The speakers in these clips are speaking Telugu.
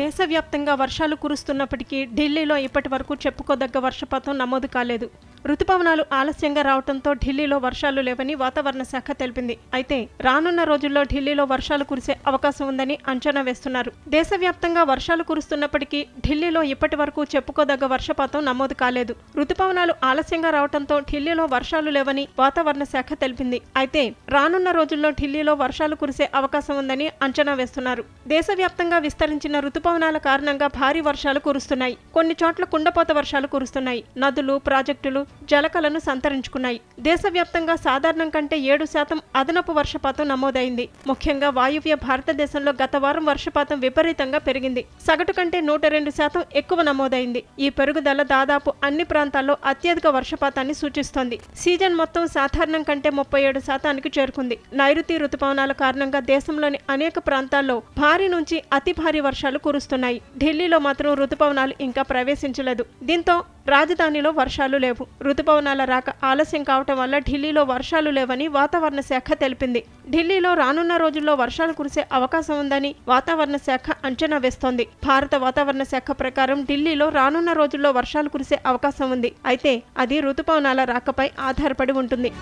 దేశవ్యాప్తంగా వర్షాలు కురుస్తున్నప్పటికీ ఢిల్లీలో ఇప్పటి వరకు చెప్పుకోదగ్గ వర్షపాతం నమోదు కాలేదు. రుతుపవనాలు ఆలస్యంగా రావడంతో ఢిల్లీలో వర్షాలు లేవని వాతావరణ శాఖ తెలిపింది. అయితే రానున్న రోజుల్లో ఢిల్లీలో వర్షాలు కురిసే అవకాశం ఉందని అంచనా వేస్తున్నారు. దేశవ్యాప్తంగా వర్షాలు కురుస్తున్నప్పటికీ ఢిల్లీలో ఇప్పటి వరకు చెప్పుకోదగ్గ వర్షపాతం నమోదు కాలేదు. రుతుపవనాలు ఆలస్యంగా రావడంతో ఢిల్లీలో వర్షాలు లేవని వాతావరణ శాఖ తెలిపింది. అయితే రానున్న రోజుల్లో ఢిల్లీలో వర్షాలు కురిసే అవకాశం ఉందని అంచనా వేస్తున్నారు. దేశవ్యాప్తంగా విస్తరించిన రుతుపవనాల కారణంగా భారీ వర్షాలు కురుస్తున్నాయి. కొన్ని చోట్ల కుండపోత వర్షాలు కురుస్తున్నాయి. నదులు ప్రాజెక్టులు జలకలను సంతరించుకున్నాయి. దేశవ్యాప్తంగా సాధారణం కంటే ఏడు శాతం అదనపు వర్షపాతం నమోదైంది. ముఖ్యంగా వాయువ్య భారతదేశంలో గత వారం వర్షపాతం విపరీతంగా పెరిగింది. సగటు కంటే నూట రెండు శాతం ఎక్కువ నమోదైంది. ఈ పెరుగుదల దాదాపు అన్ని ప్రాంతాల్లో అత్యధిక వర్షపాతాన్ని సూచిస్తోంది. సీజన్ మొత్తం సాధారణం కంటే ముప్పై ఏడు శాతానికి చేరుకుంది. నైరుతి రుతుపవనాల కారణంగా దేశంలోని అనేక ప్రాంతాల్లో భారీ నుంచి అతి భారీ వర్షాలు కురుస్తున్నాయి. ఢిల్లీలో మాత్రం రుతుపవనాలు ఇంకా ప్రవేశించలేదు. దీంతో రాజధానిలో వర్షాలు లేవు. రుతుపవనాల రాక ఆలస్యం కావటం వల్ల ఢిల్లీలో వర్షాలు లేవని వాతావరణ శాఖ తెలిపింది. ఢిల్లీలో రానున్న రోజుల్లో వర్షాలు కురిసే అవకాశం ఉందని వాతావరణ శాఖ అంచనా వేస్తోంది. భారత వాతావరణ శాఖ ప్రకారం ఢిల్లీలో రానున్న రోజుల్లో వర్షాలు కురిసే అవకాశం ఉంది. అయితే అది రుతుపవనాల రాకపై ఆధారపడి ఉంటుంది.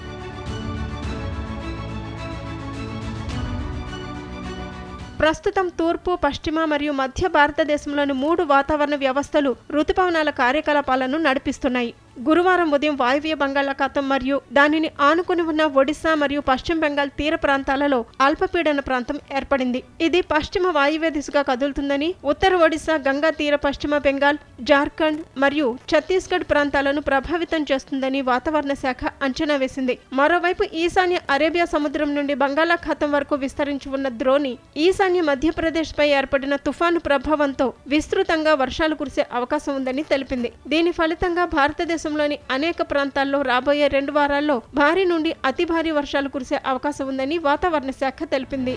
ప్రస్తుతం తూర్పు పశ్చిమ మరియు మధ్య భారతదేశంలోని మూడు వాతావరణ వ్యవస్థలు రుతుపవనాల కార్యకలాపాలను నడిపిస్తున్నాయి. గురువారం ఉదయం వాయువ్య బంగాళాఖాతం మరియు దానిని ఆనుకుని ఉన్న ఒడిశా మరియు పశ్చిమ బెంగాల్ తీర ప్రాంతాలలో అల్పపీడన ప్రాంతం ఏర్పడింది. ఇది పశ్చిమ వాయువ్య దిశగా కదులుతుందని ఉత్తర ఒడిశా గంగా తీర పశ్చిమ బెంగాల్ జార్ఖండ్ మరియు ఛత్తీస్గఢ్ ప్రాంతాలను ప్రభావితం చేస్తుందని వాతావరణ శాఖ అంచనా వేసింది. మరోవైపు ఈశాన్య అరేబియా సముద్రం నుండి బంగాళాఖాతం వరకు విస్తరించి ఉన్న ద్రోణి ఈశాన్య మధ్యప్రదేశ్పై ఏర్పడిన తుఫాను ప్రభావంతో విస్తృతంగా వర్షాలు కురిసే అవకాశం ఉందని తెలిపింది. దీని ఫలితంగా భారతదేశ భారతదేశంలోని అనేక ప్రాంతాల్లో రాబోయే రెండు వారాల్లో భారీ నుండి అతి భారీ వర్షాలు కురిసే అవకాశం ఉందని వాతావరణ శాఖ తెలిపింది.